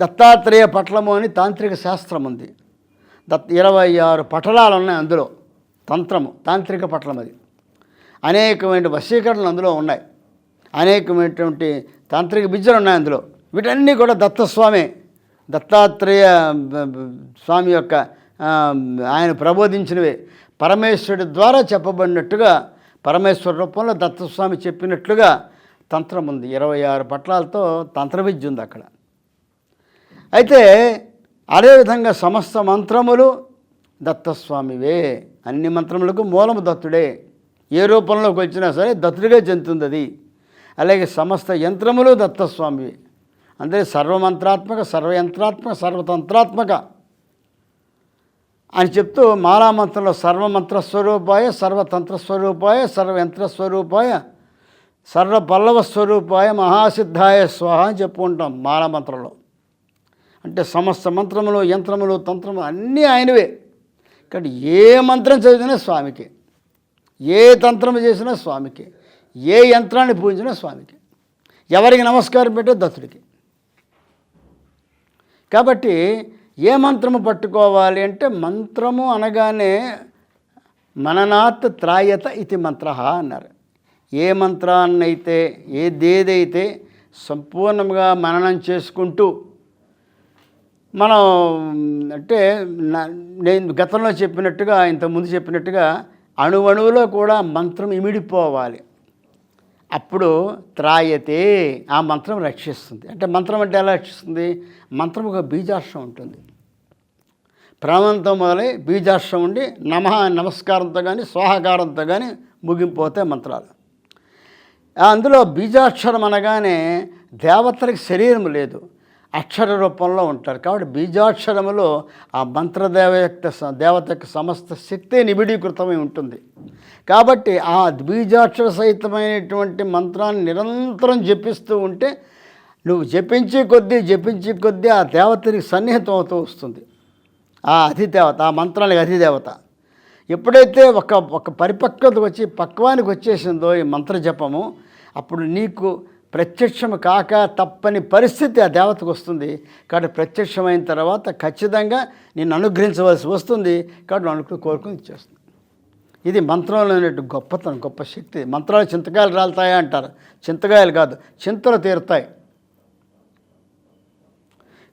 దత్తాత్రేయ పట్లము అని తాంత్రిక శాస్త్రం ఉంది. దత్ ఇరవై ఆరు పటలాలు ఉన్నాయి అందులో. తంత్రము తాంత్రిక పట్లం అది. అనేకమైన వశీకరణలు అందులో ఉన్నాయి. అనేకమైనటువంటి తాంత్రిక విద్యలు ఉన్నాయి అందులో. వీటన్నీ కూడా దత్తస్వామి. దత్తాత్రేయ స్వామి యొక్క ఆయన ప్రబోధించినవి. పరమేశ్వరుడి ద్వారా చెప్పబడినట్టుగా పరమేశ్వర రూపంలో దత్తస్వామి చెప్పినట్లుగా తంత్రం ఉంది. ఇరవై ఆరు పట్లాలతో తంత్ర విద్య ఉంది అక్కడ. అయితే అదేవిధంగా సమస్త మంత్రములు దత్తస్వామివే. అన్ని మంత్రములకు మూలము దత్తుడే. ఏ రూపంలోకి వచ్చినా సరే దత్తుడిగా చెందుతుంది అది అలాగే సమస్త యంత్రములు దత్తస్వామివి. అంటే సర్వమంత్రాత్మక సర్వయంత్రాత్మక సర్వతంత్రాత్మక అని చెప్తూ మాలామంత్రంలో సర్వమంత్ర స్వరూపాయ సర్వతంత్ర స్వరూపాయ సర్వయంత్ర స్వరూపాయ సర్వ పల్లవ స్వరూపాయ మహాసిద్ధాయ స్వాహ అని చెప్పుకుంటాం మాలామంత్రంలో అంటే సమస్త మంత్రములు యంత్రములు తంత్రములు అన్నీ ఆయనవే. కాబట్టి ఏ మంత్రం చదివినా స్వామికి. ఏ తంత్రం చేసినా స్వామికి. ఏ యంత్రాన్ని పూజించినా స్వామికి. ఎవరికి నమస్కారం పెట్టే దత్తుడికి. కాబట్టి ఏ మంత్రము పట్టుకోవాలి అంటే మంత్రము అనగానే మననాత్ త్రాయత ఇది మంత్ర అన్నారు. ఏ మంత్రాన్నైతే ఏదేదైతే సంపూర్ణంగా మననం చేసుకుంటూ మనం అంటే నేను గతంలో చెప్పినట్టుగా ఇంతకుముందు చెప్పినట్టుగా అణువణువులో కూడా మంత్రం ఇమిడిపోవాలి. అప్పుడు త్రాయతే ఆ మంత్రం రక్షిస్తుంది. అంటే మంత్రం అంటే ఎలా రక్షిస్తుంది? మంత్రం ఒక బీజాక్షరం ఉంటుంది. ప్రాణంతో మొదలై బీజాక్షరం ఉండి నమ నమస్కారంతో కానీ స్వాహకారంతో కానీ ముగింపోతే మంత్రాలు. అందులో బీజాక్షరం అనగానే దేవతలకు శరీరం లేదు. అక్షర రూపంలో ఉంటారు. కాబట్టి బీజాక్షరములో ఆ మంత్రదేవ యొక్క దేవత యొక్క సమస్త శక్తి నిబిడీకృతమై ఉంటుంది. కాబట్టి ఆ బీజాక్షర సహితమైనటువంటి మంత్రాన్ని నిరంతరం జపిస్తూ ఉంటే నువ్వు జపించే కొద్దీ జపించే కొద్దీ ఆ దేవతనికి సన్నిహితం అవుతూ వస్తుంది. ఆ అధిదేవత ఆ మంత్రానికి అధిదేవత. ఎప్పుడైతే ఒక ఒక పరిపక్వత వచ్చి పక్వానికి వచ్చేసిందో ఈ మంత్ర జపము అప్పుడు నీకు ప్రత్యక్షం కాక తప్పని పరిస్థితి ఆ దేవతకు వస్తుంది. కాబట్టి ప్రత్యక్షమైన తర్వాత ఖచ్చితంగా నేను అనుగ్రహించవలసి వస్తుంది. కాబట్టి అనుకుని కోరుకుని ఇచ్చేస్తుంది. ఇది మంత్రంలో గొప్పతనం గొప్ప శక్తి. మంత్రాలు చింతకాయలు రాలుతాయా అంటారు. చింతకాయలు కాదు చింతలు తీరుతాయి.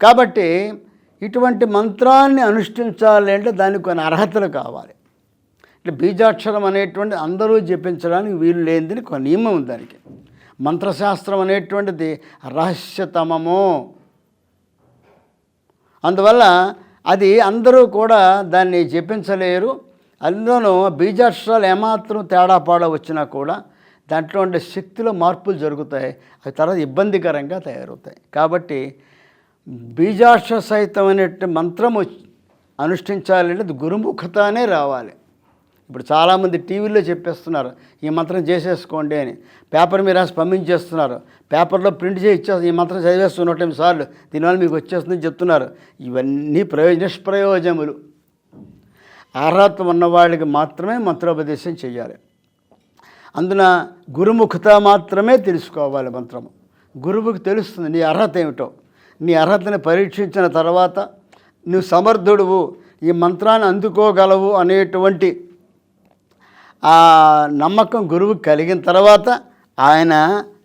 కాబట్టి ఇటువంటి మంత్రాన్ని అనుష్ఠించాలి అంటే దానికి కొన్ని అర్హతలు కావాలి. ఇట్లా బీజాక్షరం అనేటువంటి అందరూ జపించడానికి వీలు లేనిది కొన్ని నియమం ఉంది దానికి. మంత్రశాస్త్రం అనేటువంటిది రహస్యతమము. అందువల్ల అది అందరూ కూడా దాన్ని జపించలేరు. అందులోనూ బీజాక్షరాలు ఏమాత్రం తేడా పాడ వచ్చినా కూడా దాంట్లో ఉండే శక్తిలో మార్పులు జరుగుతాయి. అవి తర్వాత ఇబ్బందికరంగా తయారవుతాయి. కాబట్టి బీజాక్షర సహితమైనటువంటి మంత్రము అనుష్ఠించాలంటే అది గురుముఖతానే రావాలి. ఇప్పుడు చాలామంది టీవీల్లో చెప్పేస్తున్నారు ఈ మంత్రం చేసేసుకోండి అని. పేపర్ మీద రాసి పంపించేస్తున్నారు. పేపర్లో ప్రింట్ చేసి ఇచ్చేస్తుంది ఈ మంత్రం చదివేస్తున్న నూట సార్లు. దీనివల్ల మీకు వచ్చేస్తుందని చెప్తున్నారు. ఇవన్నీ ప్రయోజన నిష్ప్రయోజములు. అర్హత ఉన్నవాళ్ళకి మాత్రమే మంత్రోపదేశం చేయాలి. అందున గురుముఖత మాత్రమే తెలుసుకోవాలి మంత్రము. గురువుకి తెలుస్తుంది నీ అర్హత ఏమిటో. నీ అర్హతని పరీక్షించిన తర్వాత నువ్వు సమర్థుడువు ఈ మంత్రాన్ని అందుకోగలవు అనేటువంటి ఆ నమ్మకం గురువు కలిగిన తర్వాత ఆయన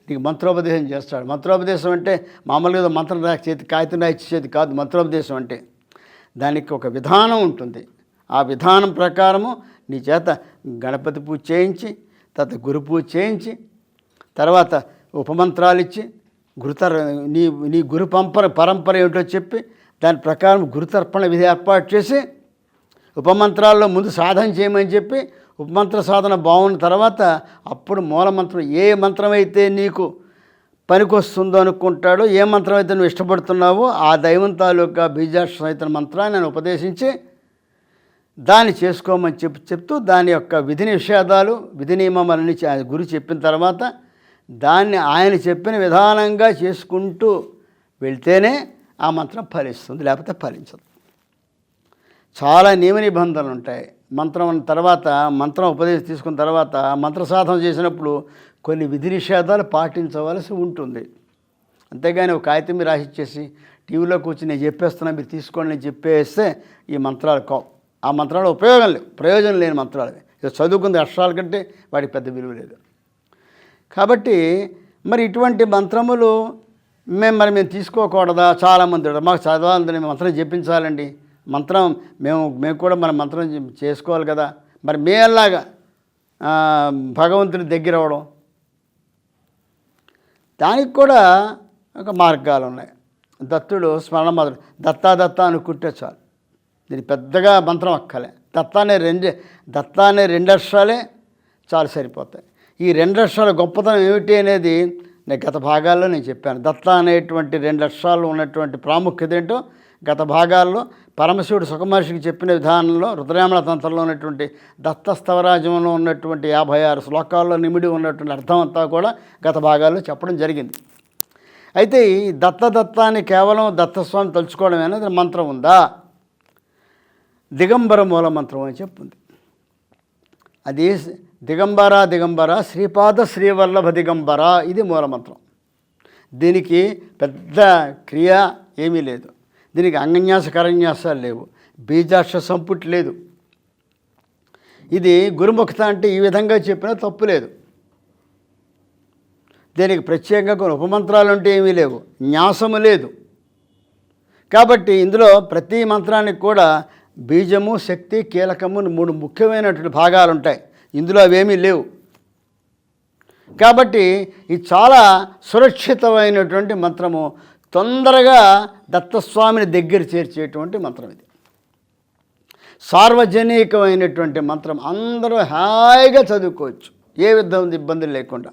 నీకు మంత్రోపదేశం చేస్తాడు. మంత్రోపదేశం అంటే మామూలుగా మంత్రం రాసి చేతి కాగితం రాసి చేతి కాదు మంత్రోపదేశం అంటే. దానికి ఒక విధానం ఉంటుంది. ఆ విధానం ప్రకారము నీ చేత గణపతి పూజ చేయించి తర్వాత గురు పూజ చేయించి తర్వాత ఉపమంత్రాలు ఇచ్చి గురుతర్ నీ నీ గురు పంపర పరంపర ఏమిటో చెప్పి దాని ప్రకారం గురుతర్పణ విధి ఏర్పాటు చేసి ఉపమంత్రాల్లో ముందు సాధన చేయమని చెప్పి ఉపమంత్ర సాధన బాగున్న తర్వాత అప్పుడు మూలమంత్రం ఏ మంత్రం అయితే నీకు పనికొస్తుందో అనుకుంటాడో ఏ మంత్రం అయితే నువ్వు ఇష్టపడుతున్నావో ఆ దైవం తాలూకా బీజాక్ష సహిత మంత్రాన్ని నేను ఉపదేశించి దాన్ని చేసుకోమని చెప్పి చెప్తూ దాని యొక్క విధి నిషేధాలు విధి నియమాలన్నీ గురి ఆయన చెప్పిన తర్వాత దాన్ని ఆయన చెప్పిన విధానంగా చేసుకుంటూ వెళ్తేనే ఆ మంత్రం ఫలిస్తుంది లేకపోతే ఫలించదు. చాలా నియమ నిబంధనలు ఉంటాయి. మంత్రం తర్వాత మంత్రం ఉపదేశం తీసుకున్న తర్వాత మంత్ర సాధన చేసినప్పుడు కొన్ని విధి నిషేధాలు పాటించవలసి ఉంటుంది. అంతేగాని ఒక కాగితం మీరు రాసిచ్చేసి టీవీలో కూర్చొని నేను చెప్పేస్తున్నా మీరు తీసుకోండి నేను చెప్పేస్తే ఈ మంత్రాలు కావు ఆ మంత్రాలు ఉపయోగం లేవు ప్రయోజనం లేని మంత్రాలు ఇది చదువుకుంది అక్షరాల కంటే వాటికి పెద్ద విలువ లేదు. కాబట్టి మరి ఇటువంటి మంత్రములు మేము మరి మేము తీసుకోకూడదా? చాలామంది మాకు చదవాలని మంత్రం చెప్పించాలండి మంత్రం మేము మేము కూడా మన మంత్రం చేసుకోవాలి కదా. మరి మేలాగా భగవంతుని దగ్గర అవ్వడం. దానికి కూడా ఒక మార్గాలు ఉన్నాయి. దత్తుడు స్మరణ మొదలు దత్తా దత్తా అనుకుంటే చాలు. దీని పెద్దగా మంత్రం అక్కలే దత్తానే రెండు దత్తా అనే రెండు అక్షరాలే చాలు సరిపోతాయి. ఈ రెండు అక్షరాల గొప్పతనం ఏమిటి అనేది నేను గత భాగాల్లో నేను చెప్పాను. దత్తా అనేటువంటి రెండు అక్షరాలు ఉన్నటువంటి ప్రాముఖ్యత ఏంటో గత భాగాల్లో పరమశివుడు సుఖమహర్షికి చెప్పిన విధానంలో రుద్రయామల తంత్రంలో ఉన్నటువంటి దత్తస్థవరాజ్యంలో ఉన్నటువంటి యాభై ఆరు శ్లోకాల్లో నిమిడి ఉన్నటువంటి అర్థం అంతా కూడా గత భాగాల్లో చెప్పడం జరిగింది. అయితే ఈ దత్తదత్తాన్ని కేవలం దత్తస్వామి తలుచుకోవడం అనేది మంత్రం ఉందా? దిగంబర మూల మంత్రం అని చెప్పింది. అది దిగంబర దిగంబర శ్రీపాద శ్రీవల్లభ దిగంబర ఇది మూలమంత్రం దీనికి పెద్ద క్రియ ఏమీ లేదు. దీనికి అంగన్యాస కరన్యాసాలు లేవు. బీజాక్ష సంపుటి లేదు. ఇది గురుముఖత అంటే ఈ విధంగా చెప్పినా తప్పు లేదు. దీనికి ప్రత్యేకంగా కొన్ని ఉపమంత్రాలు అంటే ఏమీ లేవు. న్యాసము లేదు. కాబట్టి ఇందులో ప్రతి మంత్రానికి కూడా బీజము శక్తి కీలకము మూడు ముఖ్యమైనటువంటి భాగాలు ఉంటాయి. ఇందులో అవేమీ లేవు. కాబట్టి ఇది చాలా సురక్షితమైనటువంటి మంత్రము. తొందరగా దత్తస్వామిని దగ్గర చేర్చేటువంటి మంత్రం ఇది. సార్వజనికమైనటువంటి మంత్రం అందరూ హాయిగా చదువుకోవచ్చు. ఏ విధమైన ఇబ్బందులు లేకుండా.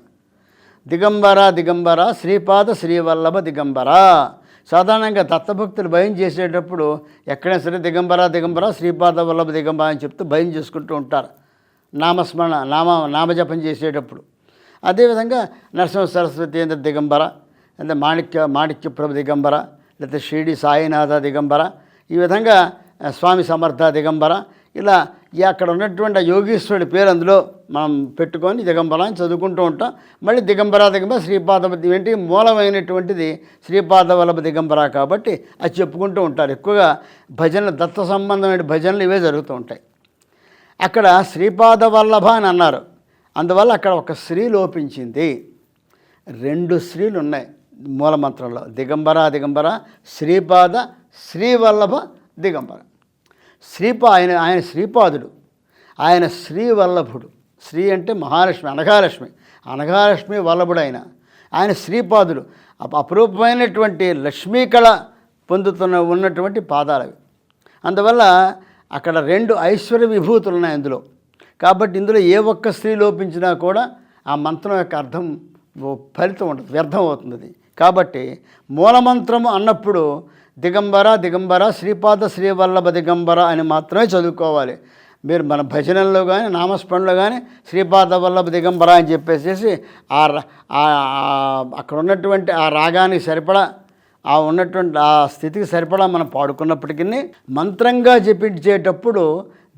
దిగంబర దిగంబర శ్రీపాద శ్రీవల్లభ దిగంబర. సాధారణంగా దత్తభక్తులు భయం చేసేటప్పుడు ఎక్కడైనా సరే దిగంబర దిగంబర శ్రీపాద వల్లభ దిగంబర అని చెప్తూ భయం చేసుకుంటూ ఉంటారు. నామస్మరణ నామ నామజపం చేసేటప్పుడు. అదేవిధంగా నరసింహ సరస్వతి దిగంబర అంటే మాణిక్య మాణిక్య ప్రభు దిగంబర లేకపోతే షిరిడి సాయినాథ దిగంబర ఈ విధంగా స్వామి సమర్థ దిగంబర ఇలా అక్కడ ఉన్నటువంటి ఆ యోగీశ్వరుడి పేరు అందులో మనం పెట్టుకొని దిగంబరాన్ని అని చదువుకుంటూ ఉంటాం. మళ్ళీ దిగంబర దిగంబర శ్రీపాద ఏంటి? మూలమైనటువంటిది శ్రీపాద వల్లభ దిగంబర కాబట్టి అది చెప్పుకుంటూ ఉంటారు. ఎక్కువగా భజనలు దత్త సంబంధమైన భజనలు ఇవే జరుగుతూ ఉంటాయి. అక్కడ శ్రీపాద వల్లభ అని అన్నారు. అందువల్ల అక్కడ ఒక స్త్రీ లోపించింది. రెండు స్త్రీలు ఉన్నాయి మూలమంత్రంలో దిగంబర దిగంబర శ్రీపాద శ్రీవల్లభ దిగంబర. శ్రీపా ఆయన ఆయన శ్రీపాదుడు. ఆయన శ్రీవల్లభుడు. శ్రీ అంటే మహాలక్ష్మి అనఘాలక్ష్మి. అనఘాలక్ష్మి వల్లభుడు ఆయన. ఆయన శ్రీపాదుడు. అప- లక్ష్మీకళ లక్ష్మీ కళ పొందుతున్న ఉన్నటువంటి పాదాలవి అందువల్ల అక్కడ రెండు ఐశ్వర్య విభూతులు ఉన్నాయి అందులో. కాబట్టి ఇందులో ఏ ఒక్క స్త్రీ లోపించినా కూడా ఆ మంత్రం యొక్క అర్థం ఫలితం ఉండదు వ్యర్థం అవుతుంది అది. కాబట్టి మూలమంత్రము అన్నప్పుడు దిగంబర దిగంబర శ్రీపాద శ్రీవల్లభ దిగంబర అని మాత్రమే చదువుకోవాలి. మీరు మన భజనల్లో కానీ నామస్మరణలో కానీ శ్రీపాద వల్లభ దిగంబర అని చెప్పేసేసి ఆ అక్కడ ఉన్నటువంటి ఆ రాగానికి సరిపడా ఆ ఉన్నటువంటి ఆ స్థితికి సరిపడా మనం పాడుకున్నప్పటికీ మంత్రంగా జపించేటప్పుడు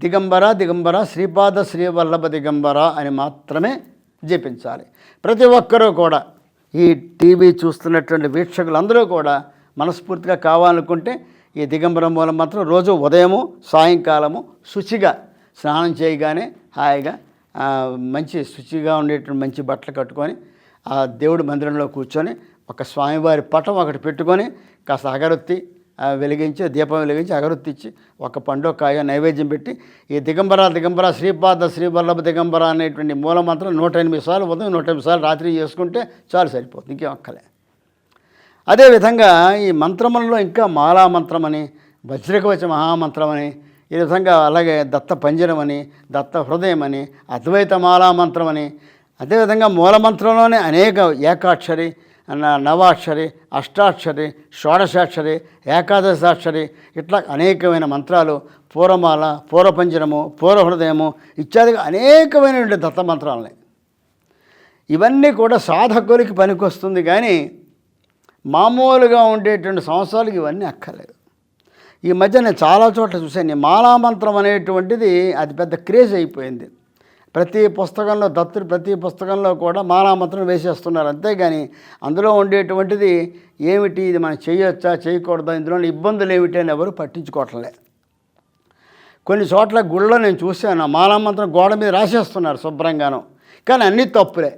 దిగంబర దిగంబర శ్రీపాద శ్రీవల్లభ దిగంబర అని మాత్రమే జపించాలి. ప్రతి ఒక్కరూ కూడా ఈ టీవీ చూస్తున్నటువంటి వీక్షకులందరూ కూడా మనస్ఫూర్తిగా కావాలనుకుంటే ఈ దిగంబర మూలం మాత్రం రోజు ఉదయము సాయంకాలము శుచిగా స్నానం చేయగానే హాయిగా మంచి శుచిగా ఉండేటువంటి మంచి బట్టలు కట్టుకొని ఆ దేవుడి మందిరంలో కూర్చొని ఒక స్వామివారి పటం ఒకటి పెట్టుకొని కాస్త అగరొత్తి వెలిగించి దీపం వెలిగించి అగరొత్తి ఇచ్చి ఒక పండు కాయ నైవేద్యం పెట్టి ఈ దిగంబర దిగంబర శ్రీపాద శ్రీవల్లభ దిగంబర అనేటువంటి మూల మంత్రం నూట ఎనిమిది సార్లు ఉదయం నూట ఎనిమిది సార్లు రాత్రి చేసుకుంటే చాలు సరిపోతుంది ఇంకేం అక్కలే అదేవిధంగా ఈ మంత్రములలో ఇంకా మాలా మంత్రమని వజ్రకవచ మహామంత్రమని ఈ విధంగా అలాగే దత్త పంజరం అని దత్త హృదయం అని అద్వైత మాలా మంత్రమని అదేవిధంగా మూలమంత్రంలోనే అనేక ఏకాక్షరి నవాక్షరి అష్టాక్షరి షోడశాక్షరి ఏకాదశాక్షరి ఇట్లా అనేకమైన మంత్రాలు పూర్వమాల పూర్వపంజరము పూర్వహృదయము ఇత్యాదిగా అనేకమైనటువంటి దత్త మంత్రాలు ఉన్నాయి ఇవన్నీ కూడా సాధకులకి పనికొస్తుంది కానీ మామూలుగా ఉండేటువంటి సంవత్సరాలకు ఇవన్నీ అక్కర్లేదు. ఈ మధ్య నేను చాలా చోట్ల చూశాను. ఈ మాలామంత్రం అనేటువంటిది అది పెద్ద క్రేజ్ అయిపోయింది. ప్రతి పుస్తకంలో దత్తుడు ప్రతి పుస్తకంలో కూడా మానామంత్రం వేసేస్తున్నారు. అంతేగాని అందులో ఉండేటువంటిది ఏమిటి? ఇది మనం చేయొచ్చా? చేయకూడదా? ఇందులో ఇబ్బందులు ఏమిటి అని ఎవరు పట్టించుకోవట్లే. కొన్ని చోట్ల గుళ్ళో నేను చూశాను. మానామంత్రం గోడ మీద రాసేస్తున్నారు శుభ్రంగాను. కానీ అన్నీ తప్పులే.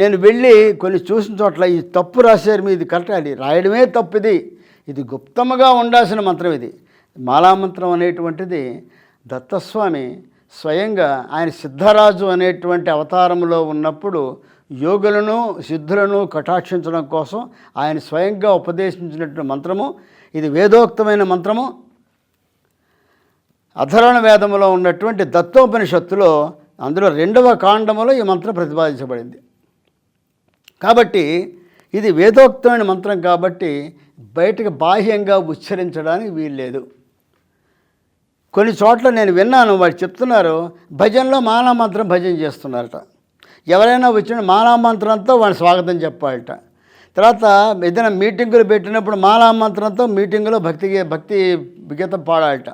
నేను వెళ్ళి కొన్ని చూసిన చోట్ల ఈ తప్పు రాశారు మీ ఇది కరెక్ట్ అది రాయడమే తప్పు ఇది ఇది గుప్తముగా ఉండాల్సిన మంత్రం ఇది. మాలామంత్రం అనేటువంటిది దత్తస్వామి స్వయంగా ఆయన సిద్ధరాజు అనేటువంటి అవతారంలో ఉన్నప్పుడు యోగులను సిద్ధులను కటాక్షించడం కోసం ఆయన స్వయంగా ఉపదేశించినటువంటి మంత్రము. ఇది వేదోక్తమైన మంత్రము. అధరణ వేదములో ఉన్నటువంటి దత్తోపనిషత్తులో అందులో రెండవ కాండములో ఈ మంత్రం ప్రతిపాదించబడింది. కాబట్టి ఇది వేదోక్తమైన మంత్రం కాబట్టి బయటకు బాహ్యంగా ఉచ్చరించడానికి వీల్లేదు. కొన్ని చోట్ల నేను విన్నాను వాడు చెప్తున్నారు భజనలో మాలామంత్రం భజన చేస్తున్నారట. ఎవరైనా వచ్చిన మాలామంత్రంతో వాడిని స్వాగతం చెప్పాలట. తర్వాత ఏదైనా మీటింగులు పెట్టినప్పుడు మాలామంత్రంతో మీటింగులో భక్తి భక్తి గీతం పాడాలట.